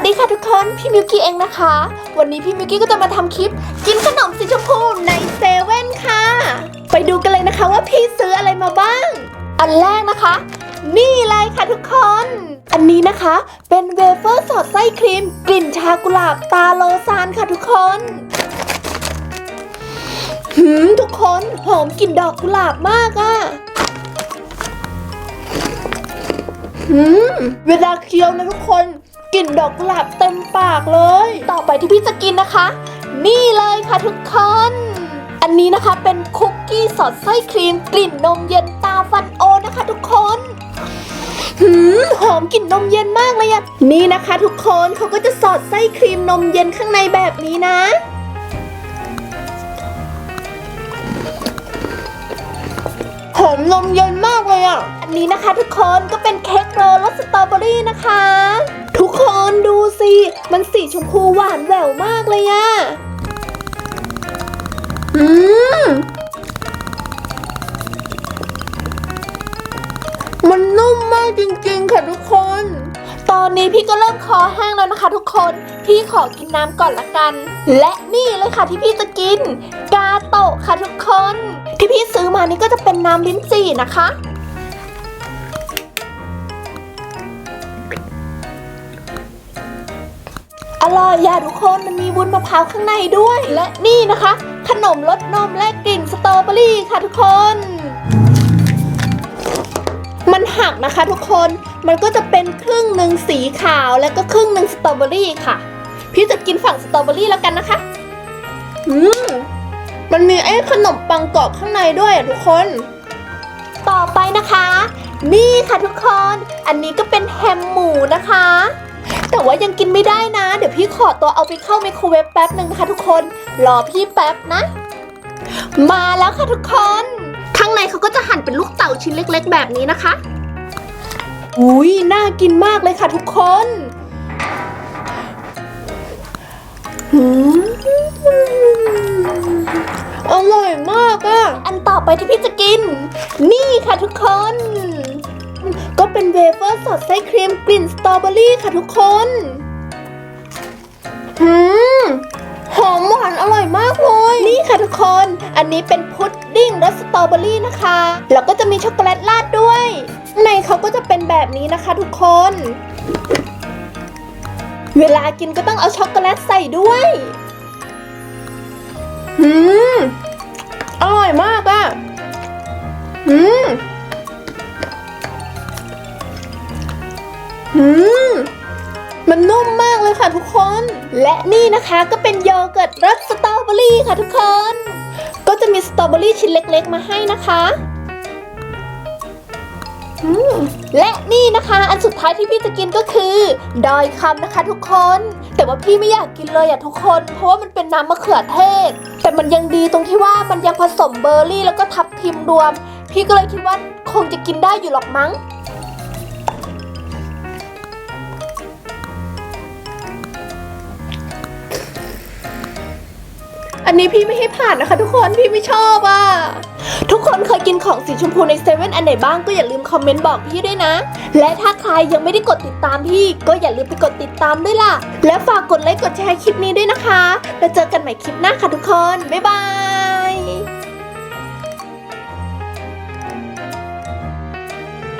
วัสดีค่ะทุกคน พี่มิวกี้เองนะคะ วันนี้พี่มิวกี้ก็จะมาทำคลิป กินขนมสีชมพูในเซเว่นค่ะ ไปดูกันเลยนะคะว่าพี่ซื้ออะไรมาบ้าง อันแรกนะคะ นี่เลยค่ะทุกคน อันนี้นะคะเป็นเวเฟอร์สอดไส้ครีม กลิ่นชากุหลาบตาโลซานค่ะทุกคนหืมทุกคนหอมกลิ่นดอกกุหลาบมากอะหืมเวลาเคี้ยวนะทุกคน กลิ่นดอกกุหลาบเต็มปากเลย ต่อไปที่พี่จะกินนะคะ นี่เลยค่ะทุกคน อันนี้นะคะเป็นคุกกี้สอดไส้ครีมกลิ่นนมเย็นตาฟันโอนะคะทุกคนหืมหอมกลิ่นนมเย็นมากเลยอะนี่นะคะ ทุกคนเขาก็จะสอดไส้ครีมนมเย็นข้างในแบบนี้นะหอมนมเย็นมากเลยอะ อันนี้นะคะทุกคนก็เป็นเค้กโรลรสสตรอเบอรี่นะคะ มันสีชมพูหวานแหววมากเลยอะอืม มันนุ่มมากจริงๆ ค่ะทุกคน ตอนนี้พี่ก็เริ่มคอแห้งแล้วนะคะทุกคน พี่ขอกินน้ำก่อนละกัน และนี่เลยค่ะที่พี่จะกิน กาโตะค่ะทุกคน ที่พี่ซื้อมานี่ก็จะเป็นน้ำลิ้นจี่นะคะ อร่ยอย่าทุกคนมันมีวุ้นมะพร้าวข้างในด้วย และนี่นะคะ ขนมรสนมและกลิ่นสตรอเบอรี่ค่ะทุกคน มันหักนะคะทุกคนมันก็จะเป็นครึ่งหนึ่งสีขาวแล้วก็ครึ่งหนึ่งสตรอเบอรี่ค่ะ พี่จะกินฝั่งสตรอเบอรี่แล้วกันนะคะ อืมมันมีไอ้ขนมปังกรอบข้างในด้วยอะทุกคน ต่อไปนะคะ นี่ค่ะทุกคน อันนี้ก็เป็นแฮมหมูนะคะ แต่ว่ายังกินไม่ได้นะ เดี๋ยวพี่ขอตัวเอาไปเข้าไมโครเวฟแป๊บหนึ่งนะคะทุกคน รอพี่แป๊บนะ มาแล้วค่ะทุกคน ข้างในเขาก็จะหั่นเป็นลูกเต่าชิ้นเล็ก ๆ แบบนี้นะคะ อุ้ยน่ากินมากเลยค่ะทุกคนอร่อยมากอะอันต่อไปที่พี่จะกิน นี่ค่ะทุกคน ก็เป็นเวเฟอร์สดไส้ครีมกลิ่นสตรอเบอรี่ค่ะทุกคนหืมหอมหวานอร่อยมากเลย นี่ค่ะทุกคน อันนี้เป็นพุดดิ้งรสสตรอเบอรี่นะคะ แล้วก็จะมีช็อกโกแลตราดด้วย ในเขาก็จะเป็นแบบนี้นะคะทุกคน เวลากินก็ต้องเอาช็อกโกแลตใส่ด้วยอืมอร่อยมากอะอืม อืมมันนุ่มมากเลยค่ะทุกคน และนี่นะคะก็เป็นโยเกิร์ตรสสตรอเบอรี่ค่ะทุกคน ก็จะมีสตรอเบอรี่ชิ้นเล็กๆ มาให้นะคะและนี่นะคะ อันสุดท้ายที่พี่จะกินก็คือ ดอยคำนะคะทุกคน แต่ว่าพี่ไม่อยากกินเลยอะทุกคน เพราะว่ามันเป็นน้ำมะเขือเทศ แต่มันยังดีตรงที่ว่ามันยังผสมเบอร์รี่แล้วก็ทับทิมรวม พี่ก็เลยคิดว่าคงจะกินได้อยู่หรอกมั้ง อันนี้พี่ไม่ให้ผ่านนะคะ ทุกคนพี่ไม่ชอบอะ ทุกคนเคยกินของสีชมพูในเซเว่นอันไหนบ้างก็อย่าลืมคอมเมนต์บอกพี่ด้วยนะ และถ้าใครยังไม่ได้กดติดตามพี่ก็อย่าลืมไปกดติดตามด้วยล่ะ และฝากกดไลค์กดแชร์คลิปนี้ด้วยนะคะ แล้วเจอกันใหม่คลิปหน้าค่ะทุกคนบ๊ายบาย